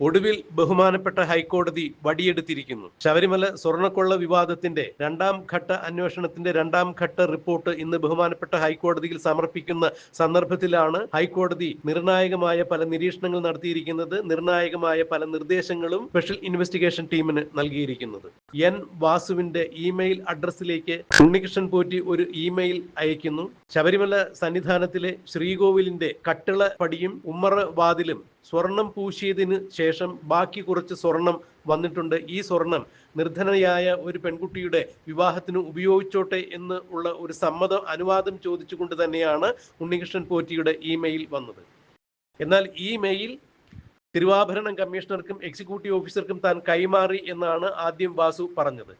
ഒടുവിൽ ബഹുമാനപ്പെട്ട ഹൈക്കോടതി വടിയെടുത്തിരിക്കുന്നു. ശബരിമല സ്വർണക്കൊള്ള വിവാദത്തിന്റെ രണ്ടാം ഘട്ട അന്വേഷണത്തിന്റെ രണ്ടാം ഘട്ട റിപ്പോർട്ട് ഇന്ന് ബഹുമാനപ്പെട്ട ഹൈക്കോടതിയിൽ സമർപ്പിക്കുന്ന സന്ദർഭത്തിലാണ് ഹൈക്കോടതി നിർണായകമായ പല നിരീക്ഷണങ്ങൾ നടത്തിയിരിക്കുന്നത്. നിർണായകമായ പല നിർദ്ദേശങ്ങളും സ്പെഷ്യൽ ഇൻവെസ്റ്റിഗേഷൻ ടീമിന് നൽകിയിരിക്കുന്നത്. എൻ വാസുവിന്റെ ഇമെയിൽ അഡ്രസ്സിലേക്ക് ഉണ്ണികൃഷ്ണൻ പോറ്റി ഒരു ഇമെയിൽ അയക്കുന്നു ശബരിമല സന്നിധാനത്തിലെ ശ്രീകോവിലിന്റെ കട്ടിള പടിയും ഉമ്മറ വാതിലും സ്വർണം പൂശിയതിന് ശേഷം ബാക്കി കുറച്ച് സ്വർണം വന്നിട്ടുണ്ട്. ഈ സ്വർണം നിർധനയായ ഒരു പെൺകുട്ടിയുടെ വിവാഹത്തിന് ഉപയോഗിച്ചോട്ടെ എന്ന് ഉള്ള ഒരു സമ്മതം അനുവാദം ചോദിച്ചുകൊണ്ട് തന്നെയാണ് ഉണ്ണികൃഷ്ണൻ പോറ്റിയുടെ ഇമെയിൽ വന്നത്. എന്നാൽ ഈ മെയിൽ തിരുവാഭരണം കമ്മീഷണർക്കും എക്സിക്യൂട്ടീവ് ഓഫീസർക്കും താൻ കൈമാറി എന്നാണ് ആദ്യം വാസു പറഞ്ഞത്.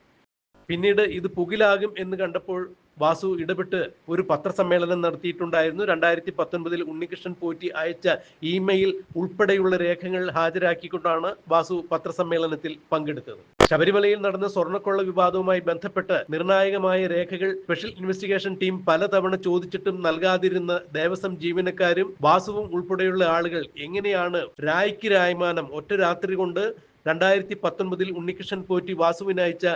പിന്നീട് ഇത് പുകിലാകും എന്ന് കണ്ടപ്പോൾ വാസു ഇടപെട്ട് ഒരു പത്രസമ്മേളനം നടത്തിയിട്ടുണ്ടായിരുന്നു. രണ്ടായിരത്തി പത്തൊൻപതിൽ ഉണ്ണികൃഷ്ണൻ പോറ്റി അയച്ച ഇമെയിൽ ഉൾപ്പെടെയുള്ള രേഖകൾ ഹാജരാക്കിക്കൊണ്ടാണ് വാസു പത്രസമ്മേളനത്തിൽ പങ്കെടുത്തത്. ശബരിമലയിൽ നടന്ന സ്വർണക്കൊള്ള വിവാദവുമായി ബന്ധപ്പെട്ട് നിർണായകമായ രേഖകൾ സ്പെഷ്യൽ ഇൻവെസ്റ്റിഗേഷൻ ടീം പലതവണ ചോദിച്ചിട്ടും നൽകാതിരുന്ന ദേവസ്വം ജീവനക്കാരും വാസുവും ഉൾപ്പെടെയുള്ള ആളുകൾ എങ്ങനെയാണ് രായ്ക്ക് രായ്മാനം ഒറ്റ രാത്രി കൊണ്ട് രണ്ടായിരത്തി പത്തൊൻപതിൽ ഉണ്ണികൃഷ്ണൻ പോറ്റി വാസുവിന് അയച്ച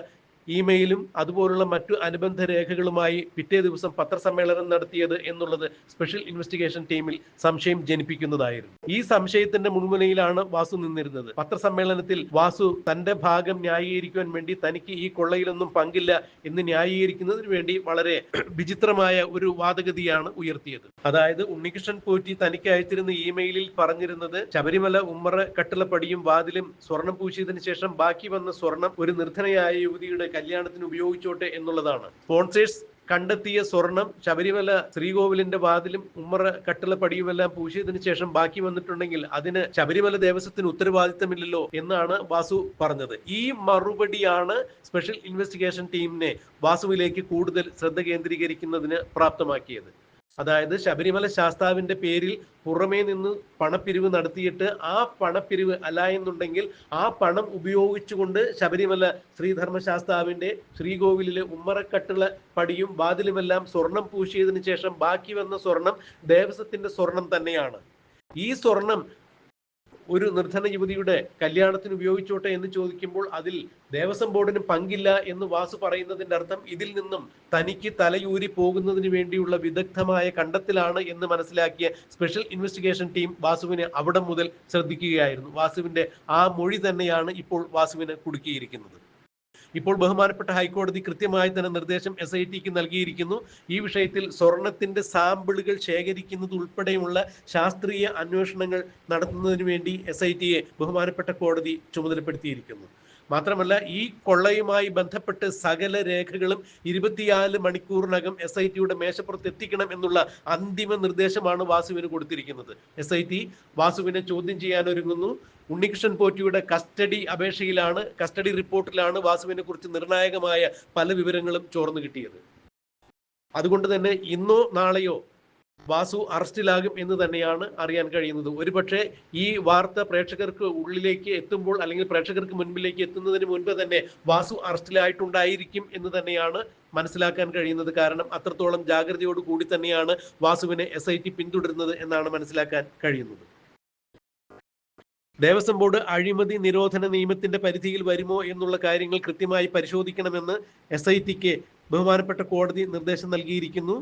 ഇമെയിലും അതുപോലുള്ള മറ്റു അനുബന്ധ രേഖകളുമായി പിറ്റേ ദിവസം പത്രസമ്മേളനം നടത്തിയത് എന്നുള്ളത് സ്പെഷ്യൽ ഇൻവെസ്റ്റിഗേഷൻ ടീമിൽ സംശയം ജനിപ്പിക്കുന്നതായിരുന്നു. ഈ സംശയത്തിന്റെ മുൻമുനയിലാണ് വാസു നിന്നിരുന്നത്. പത്രസമ്മേളനത്തിൽ വാസു തന്റെ ഭാഗം ന്യായീകരിക്കുവാൻ വേണ്ടി തനിക്ക് ഈ കൊള്ളയിലൊന്നും പങ്കില്ല എന്ന് ന്യായീകരിക്കുന്നതിന് വേണ്ടി വളരെ വിചിത്രമായ ഒരു വാദഗതിയാണ് ഉയർത്തിയത്. അതായത് ഉണ്ണികൃഷ്ണൻ പോറ്റി തനിക്ക് അയച്ചിരുന്ന ഇമെയിലിൽ പറഞ്ഞിരുന്നത് ശബരിമല ഉമ്മറ കട്ടിളപ്പടിയും വാതിലും സ്വർണം പൂശിയതിനു ശേഷം ബാക്കി വന്ന സ്വർണം ഒരു നിർധനയായ യുവതിയുടെ കല്യാണത്തിന് ഉപയോഗിച്ചോട്ടെ എന്നുള്ളതാണ്. സ്പോൺസേഴ്സ് കണ്ടെത്തിയ സ്വർണം ശബരിമല ശ്രീകോവിലിന്റെ വാതിലും ഉമ്മറ കട്ടിള പടിയുമെല്ലാം പൂശിയതിനു ശേഷം ബാക്കി വന്നിട്ടുണ്ടെങ്കിൽ അതിന് ശബരിമല ദേവസ്വത്തിന് ഉത്തരവാദിത്തമില്ലല്ലോ എന്നാണ് വാസു പറഞ്ഞത്. ഈ മറുപടിയാണ് സ്പെഷ്യൽ ഇൻവെസ്റ്റിഗേഷൻ ടീമിനെ വാസുവിലേക്ക് കൂടുതൽ ശ്രദ്ധ കേന്ദ്രീകരിക്കുന്നതിന് പ്രാപ്തമാക്കിയത്. അതായത് ശബരിമല ശാസ്താവിന്റെ പേരിൽ പുറമേ നിന്ന് പണപ്പിരിവ് നടത്തിയിട്ട് ആ പണപ്പിരിവ് അല്ല എന്നുണ്ടെങ്കിൽ ആ പണം ഉപയോഗിച്ചുകൊണ്ട് ശബരിമല ശ്രീധർമ്മശാസ്താവിന്റെ ശ്രീകോവിലിലെ ഉമ്മറക്കട്ടുള്ള പടിയും വാതിലുമെല്ലാം സ്വർണം പൂശിയതിനു ശേഷം ബാക്കി വന്ന സ്വർണം ദേവസ്വത്തിന്റെ സ്വർണം തന്നെയാണ്. ഈ സ്വർണം ഒരു നിർധന യുവതിയുടെ കല്യാണത്തിന് ഉപയോഗിച്ചോട്ടെ എന്ന് ചോദിക്കുമ്പോൾ അതിൽ ദേവസ്വം ബോർഡിന് പങ്കില്ല എന്ന് വാസു പറയുന്നതിന്റെ അർത്ഥം ഇതിൽ നിന്നും തനിക്ക് തലയൂരി പോകുന്നതിന് വേണ്ടിയുള്ള വിദഗ്ധമായ കണ്ടെത്തലാണ് എന്ന് മനസ്സിലാക്കിയ സ്പെഷ്യൽ ഇൻവെസ്റ്റിഗേഷൻ ടീം വാസുവിനെ അവിടെ മുതൽ ശ്രദ്ധിക്കുകയായിരുന്നു. വാസുവിന്റെ ആ മൊഴി തന്നെയാണ് ഇപ്പോൾ വാസുവിനെ കുടുക്കിയിരിക്കുന്നത്. ഇപ്പോൾ ബഹുമാനപ്പെട്ട ഹൈക്കോടതി കൃത്യമായി തന്നെ നിർദ്ദേശം എസ് ഐ ടിക്ക് നൽകിയിരിക്കുന്നു. ഈ വിഷയത്തിൽ സ്വർണത്തിന്റെ സാമ്പിളുകൾ ശേഖരിക്കുന്നത് ഉൾപ്പെടെയുള്ള ശാസ്ത്രീയ അന്വേഷണങ്ങൾ നടത്തുന്നതിന് വേണ്ടി എസ് ഐ ടിയെ ബഹുമാനപ്പെട്ട കോടതി ചുമതലപ്പെടുത്തിയിരിക്കുന്നു. മാത്രമല്ല ഈ കൊള്ളയുമായി ബന്ധപ്പെട്ട് സകല രേഖകളും ഇരുപത്തിനാല് മണിക്കൂറിനകം എസ് ഐ ടിയുടെ മേശപ്പുറത്ത് എത്തിക്കണം എന്നുള്ള അന്തിമ നിർദ്ദേശമാണ് വാസുവിന് കൊടുത്തിരിക്കുന്നത്. എസ് ഐ ടി വാസുവിനെ ചോദ്യം ചെയ്യാൻ ഒരുങ്ങുന്നു. ഉണ്ണികൃഷ്ണൻ പോറ്റിയുടെ കസ്റ്റഡി അപേക്ഷയിലാണ് കസ്റ്റഡി റിപ്പോർട്ടിലാണ് വാസുവിനെ കുറിച്ച് നിർണായകമായ പല വിവരങ്ങളും ചോർന്നു കിട്ടിയത്. അതുകൊണ്ട് തന്നെ ഇന്നോ നാളെയോ വാസു അറസ്റ്റിലാകും എന്ന് തന്നെയാണ് അറിയാൻ കഴിയുന്നത്. ഒരുപക്ഷെ ഈ വാർത്ത പ്രേക്ഷകർക്ക് ഉള്ളിലേക്ക് എത്തുമ്പോൾ അല്ലെങ്കിൽ പ്രേക്ഷകർക്ക് മുൻപിലേക്ക് എത്തുന്നതിന് മുൻപ് തന്നെ വാസു അറസ്റ്റിലായിട്ടുണ്ടായിരിക്കും എന്ന് തന്നെയാണ് മനസ്സിലാക്കാൻ കഴിയുന്നത്. കാരണം അത്രത്തോളം ജാഗ്രതയോട് കൂടി തന്നെയാണ് വാസുവിനെ എസ് ഐ ടി പിന്തുടരുന്നത് എന്നാണ് മനസ്സിലാക്കാൻ കഴിയുന്നത്. ദേവസ്വം ബോർഡ് അഴിമതി നിരോധന നിയമത്തിന്റെ പരിധിയിൽ വരുമോ എന്നുള്ള കാര്യങ്ങൾ കൃത്യമായി പരിശോധിക്കണമെന്ന് എസ് ഐ ടിക്ക് ബഹുമാനപ്പെട്ട കോടതി നിർദ്ദേശം നൽകിയിരിക്കുന്നു.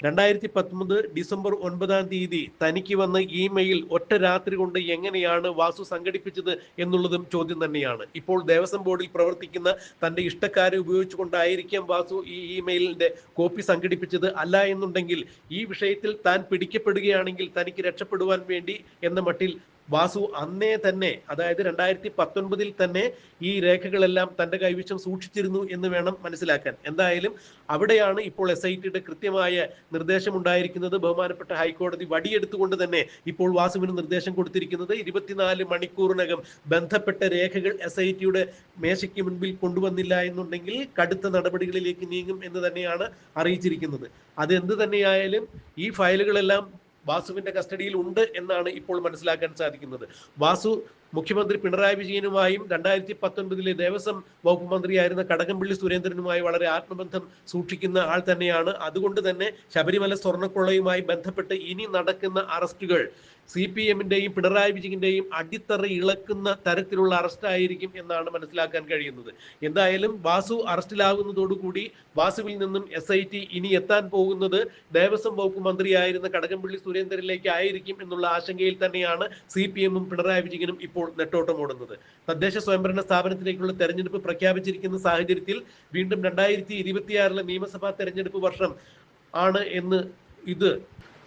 രണ്ടായിരത്തി പത്തൊമ്പത് ഡിസംബർ ഒൻപതാം തീയതി തനിക്ക് വന്ന ഇമെയിൽ ഒറ്റ രാത്രി കൊണ്ട് എങ്ങനെയാണ് വാസു സംഘടിപ്പിച്ചത് എന്നുള്ളതും ചോദ്യം തന്നെയാണ്. ഇപ്പോൾ ദേവസ്വം ബോർഡിൽ പ്രവർത്തിക്കുന്ന തന്റെ ഇഷ്ടക്കാരെ ഉപയോഗിച്ചുകൊണ്ടായിരിക്കാം വാസു ഈ ഇമെയിലിന്റെ കോപ്പി സംഘടിപ്പിച്ചത്. അല്ല എന്നുണ്ടെങ്കിൽ ഈ വിഷയത്തിൽ താൻ പിടിക്കപ്പെടുകയാണെങ്കിൽ തനിക്ക് രക്ഷപ്പെടുവാൻ വേണ്ടി എന്ന മട്ടിൽ വാസു അന്നേ തന്നെ അതായത് രണ്ടായിരത്തി പത്തൊൻപതിൽ തന്നെ ഈ രേഖകളെല്ലാം തന്റെ കൈവശം സൂക്ഷിച്ചിരുന്നു എന്ന് വേണം മനസ്സിലാക്കാൻ. എന്തായാലും അവിടെയാണ് ഇപ്പോൾ എസ് ഐ ടിയുടെ കൃത്യമായ നിർദ്ദേശമുണ്ടായിരിക്കുന്നത്. ബഹുമാനപ്പെട്ട ഹൈക്കോടതി വടിയെടുത്തുകൊണ്ട് തന്നെ ഇപ്പോൾ വാസുവിന് നിർദ്ദേശം കൊടുത്തിരിക്കുന്നത് ഇരുപത്തിനാല് മണിക്കൂറിനകം ബന്ധപ്പെട്ട രേഖകൾ എസ് ഐ ടിയുടെ മേശയ്ക്ക് മുൻപിൽ കൊണ്ടുവന്നില്ല എന്നുണ്ടെങ്കിൽ കടുത്ത നടപടികളിലേക്ക് നീങ്ങും എന്ന് തന്നെയാണ് അറിയിച്ചിരിക്കുന്നത്. അത് എന്ത് തന്നെയായാലും ഈ ഫയലുകളെല്ലാം വാസുവിന്റെ കസ്റ്റഡിയിൽ ഉണ്ട് എന്നാണ് ഇപ്പോൾ മനസ്സിലാക്കാൻ സാധിക്കുന്നത്. വാസു മുഖ്യമന്ത്രി പിണറായി വിജയനുമായും രണ്ടായിരത്തി പത്തൊൻപതിലെ ദേവസ്വം വകുപ്പ് മന്ത്രിയായിരുന്ന കടകംപള്ളി സുരേന്ദ്രനുമായി വളരെ ആത്മബന്ധം സൂക്ഷിക്കുന്ന ആൾ തന്നെയാണ്. അതുകൊണ്ട് തന്നെ ശബരിമല സ്വർണക്കൊള്ളയുമായി ബന്ധപ്പെട്ട് ഇനി നടക്കുന്ന അറസ്റ്റുകൾ സി പി എമ്മിന്റെയും പിണറായി വിജയന്റെയും അടിത്തറ ഇളക്കുന്ന തരത്തിലുള്ള അറസ്റ്റ് ആയിരിക്കും എന്നാണ് മനസ്സിലാക്കാൻ കഴിയുന്നത്. എന്തായാലും വാസു അറസ്റ്റിലാകുന്നതോടുകൂടി വാസുവിൽ നിന്നും എസ് ഐ ടി ഇനി എത്താൻ പോകുന്നത് ദേവസ്വം വകുപ്പ് മന്ത്രിയായിരുന്ന കടകംപള്ളി സുരേന്ദ്രനിലേക്ക് ആയിരിക്കും എന്നുള്ള ആശങ്കയിൽ തന്നെയാണ് സി പി എമ്മും പിണറായി വിജയനും ഇപ്പോൾ നെട്ടോട്ടമോടുന്നത് തദ്ദേശ സ്വയംഭരണ സ്ഥാപനത്തിലേക്കുള്ള തെരഞ്ഞെടുപ്പ് പ്രഖ്യാപിച്ചിരിക്കുന്ന സാഹചര്യത്തിൽ വീണ്ടും രണ്ടായിരത്തി ഇരുപത്തിയാറിലെ നിയമസഭാ തെരഞ്ഞെടുപ്പ് വർഷം ആണ് എന്ന് ഇത്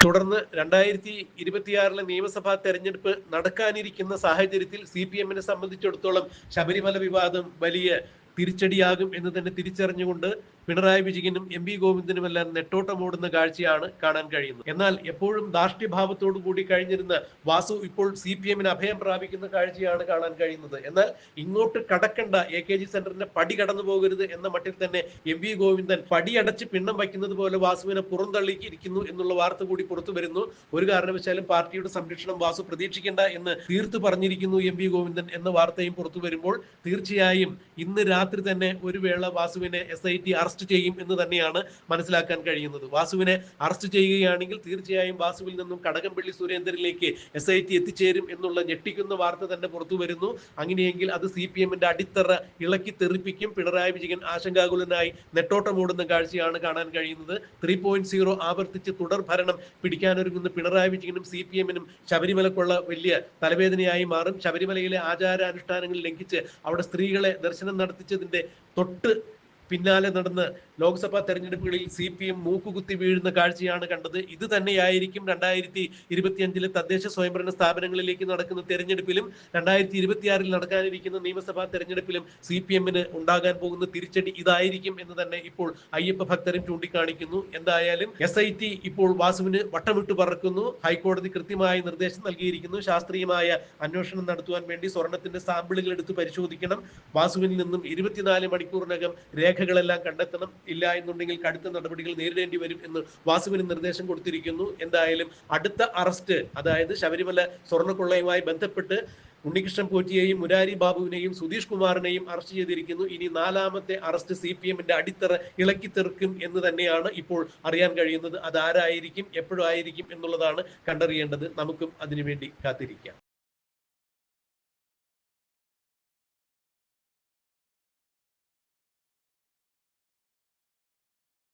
തുടർന്ന് രണ്ടായിരത്തി ഇരുപത്തിയാറിലെ നിയമസഭാ തെരഞ്ഞെടുപ്പ് നടക്കാനിരിക്കുന്ന സാഹചര്യത്തിൽ സി പി എമ്മിനെ സംബന്ധിച്ചിടത്തോളം ശബരിമല വിവാദം വലിയ തിരിച്ചടിയാകും എന്ന് തന്നെ തിരിച്ചറിഞ്ഞുകൊണ്ട് പിണറായി വിജയനും എം വി ഗോവിന്ദനുമെല്ലാം നെട്ടോട്ടമോടുന്ന കാഴ്ചയാണ് കാണാൻ കഴിയുന്നത്. എന്നാൽ എപ്പോഴും ധാർഷ്ട്യഭാവത്തോടു കൂടി കഴിഞ്ഞിരുന്ന വാസു ഇപ്പോൾ സി പി എമ്മിന് അഭയം പ്രാപിക്കുന്ന കാഴ്ചയാണ് കാണാൻ കഴിയുന്നത്. എന്നാൽ ഇങ്ങോട്ട് കടക്കണ്ട എ കെ ജി സെന്ററിന്റെ പടി കടന്നു പോകരുത് എന്ന മട്ടിൽ തന്നെ എം വി ഗോവിന്ദൻ പടിയടച്ച് പിണ്ണം വയ്ക്കുന്നത് പോലെ വാസുവിനെ പുറന്തള്ളിയിരിക്കുന്നു എന്നുള്ള വാർത്ത കൂടി പുറത്തു വരുന്നു. ഒരു കാരണവശാലും പാർട്ടിയുടെ സംരക്ഷണം വാസു പ്രതീക്ഷിക്കേണ്ട എന്ന് തീർത്തു പറഞ്ഞിരിക്കുന്നു എം വി ഗോവിന്ദൻ എന്ന വാർത്തയും പുറത്തു വരുമ്പോൾ തീർച്ചയായും ഇന്ന് രാത്രി തന്നെ ഒരു വേള വാസുവിനെ എസ് ഐ ടി അറസ്റ്റ് ചെയ്യും എന്ന് തന്നെയാണ് മനസ്സിലാക്കാൻ കഴിയുന്നത്. വാസുവിനെ അറസ്റ്റ് ചെയ്യുകയാണെങ്കിൽ തീർച്ചയായും വാസുവിൽ നിന്നും കടകംപള്ളി സുരേന്ദ്രനിലേക്ക് എസ് ഐ ടി എത്തിച്ചേരും എന്നുള്ള ഞെട്ടിക്കുന്ന വാർത്ത തന്നെ പുറത്തു വരുന്നു. അങ്ങനെയെങ്കിൽ അത് സി പി എമ്മിന്റെ അടിത്തറ ഇളക്കി തെറിപ്പിക്കും. പിണറായി വിജയൻ ആശങ്കാകുലനായി നെട്ടോട്ടമോടുന്ന കാഴ്ചയാണ് കാണാൻ കഴിയുന്നത്. ത്രീ പോയിന്റ് സീറോ ആവർത്തിച്ച് തുടർ ഭരണം പിടിക്കാനൊരുങ്ങുന്ന പിണറായി വിജയനും സി പി എമ്മിനും ശബരിമലക്കുള്ള വലിയ തലവേദനയായി മാറും. ശബരിമലയിലെ ആചാരാനുഷ്ഠാനങ്ങൾ ലംഘിച്ച് അവിടെ സ്ത്രീകളെ ദർശനം നടത്തിച്ചതിന്റെ തൊട്ട് പിന്നാലെ നടന്ന് ലോക്സഭാ തെരഞ്ഞെടുപ്പുകളിൽ സി പി എം മൂക്കുകുത്തി വീഴുന്ന കാഴ്ചയാണ് കണ്ടത്. ഇത് തന്നെയായിരിക്കും രണ്ടായിരത്തി ഇരുപത്തിയഞ്ചിലെ തദ്ദേശ സ്വയംഭരണ സ്ഥാപനങ്ങളിലേക്ക് നടക്കുന്ന തെരഞ്ഞെടുപ്പിലും രണ്ടായിരത്തി ഇരുപത്തിയാറിൽ നടക്കാനിരിക്കുന്ന നിയമസഭാ തെരഞ്ഞെടുപ്പിലും സി പി എമ്മിന് ഉണ്ടാകാൻ പോകുന്ന തിരിച്ചടി ഇതായിരിക്കും എന്ന് തന്നെ ഇപ്പോൾ അയ്യപ്പ ഭക്തരും ചൂണ്ടിക്കാണിക്കുന്നു. എന്തായാലും എസ് ഐ ടി ഇപ്പോൾ വാസുവിന് വട്ടമിട്ട് പറക്കുന്നു. ഹൈക്കോടതി കൃത്യമായ നിർദ്ദേശം നൽകിയിരിക്കുന്നു. ശാസ്ത്രീയമായ അന്വേഷണം നടത്തുവാൻ വേണ്ടി സ്വർണത്തിന്റെ സാമ്പിളുകൾ എടുത്ത് പരിശോധിക്കണം. വാസുവിൽ നിന്നും ഇരുപത്തിനാല് മണിക്കൂറിനകം രേഖകളെല്ലാം കണ്ടെത്തണം. ഇല്ല എന്നുണ്ടെങ്കിൽ കടുത്ത നടപടികൾ നേരിടേണ്ടി വരും എന്ന് വാസുവിന് നിർദ്ദേശം കൊടുത്തിരിക്കുന്നു. എന്തായാലും അടുത്ത അറസ്റ്റ് അതായത് ശബരിമല സ്വർണക്കൊള്ളയുമായി ബന്ധപ്പെട്ട് ഉണ്ണികൃഷ്ണൻ പോറ്റിയെയും മുരാരി ബാബുവിനെയും സുധീഷ് കുമാറിനെയും അറസ്റ്റ് ചെയ്തിരിക്കുന്നു. ഇനി നാലാമത്തെ അറസ്റ്റ് സി പി എമ്മിന്റെ അടിത്തറ ഇളക്കി തെറുക്കും എന്ന് തന്നെയാണ് ഇപ്പോൾ അറിയാൻ കഴിയുന്നത്. അതാരായിരിക്കും എപ്പോഴായിരിക്കും എന്നുള്ളതാണ് കണ്ടറിയേണ്ടത്. നമുക്കും അതിനുവേണ്ടി കാത്തിരിക്കാം.